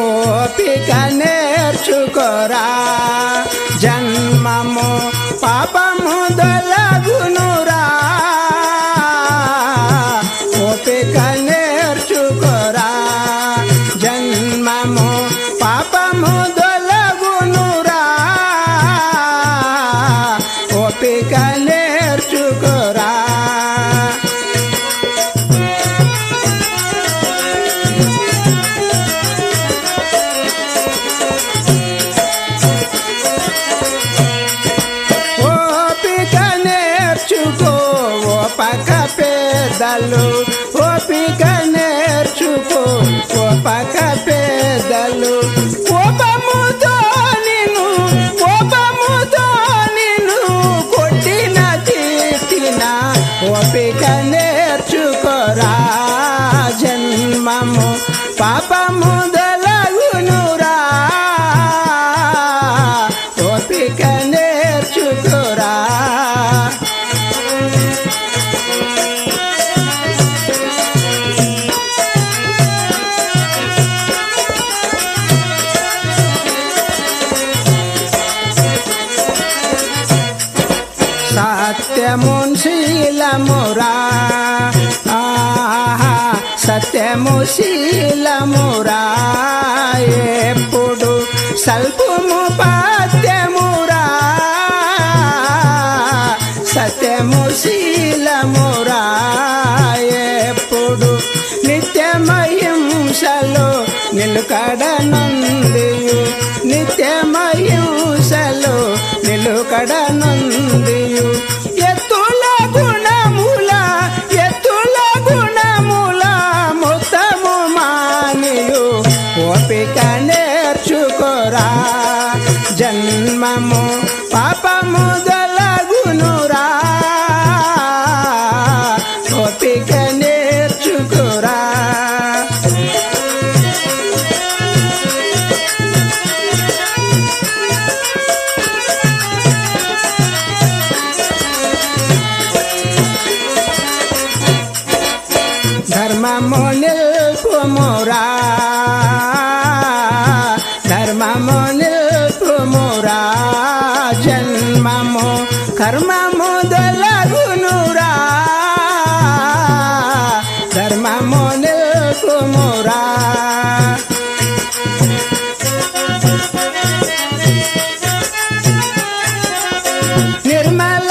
ఓపిక నేర్చుకోరా జన్మము పాపము పేదలు ఓపిక నేర్చుకో కోపక పక్క పేదలు. కోపముతో నిన్ను కోపముతో నిన్ను కొట్టిన తీసిన ఓపిక నేర్చుకోరా జన్మము. పాపము సత్యము శీలమురా ఆహా సత్యము శీలమురా ఎప్పుడు సల్పుము పాద్యమురా సత్యము శీలమురా ఎప్పుడు నిత్యమహింసలో నిలుకడనందియు. నిత్యమహింసలో నిలుకడనందియు. মনিল কুমোরা ধর্ম মনিল কুমোরা জন্মামো কর্মামো দল গুনুরা ধর্ম মনিল কুমোরা ನಿರ್ಮಲ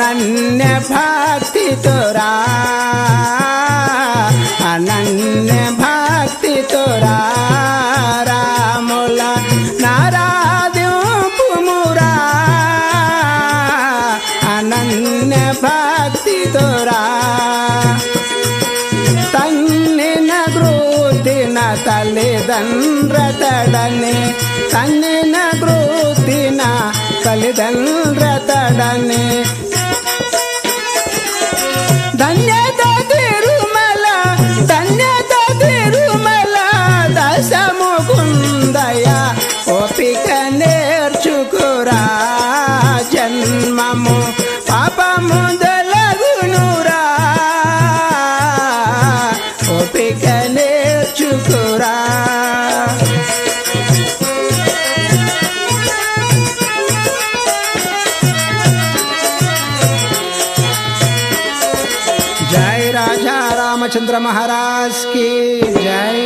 అనన్య భక్తి తోరా. అనన్య భక్తి తోరా. రాముల నారాదిపుమురా అనన్య భక్తి తోరా. తన్నిన గ్రూతిన తల్లిదండ్రతడని తన్నిన గ్రూతిన తల్లిదండ్రతడని తడని గునురా జన్మము పాపము దొలగునురా ఓపిక నేర్చుకురా. జై రాజా రామచంద్ర మహారాజ్కి జై.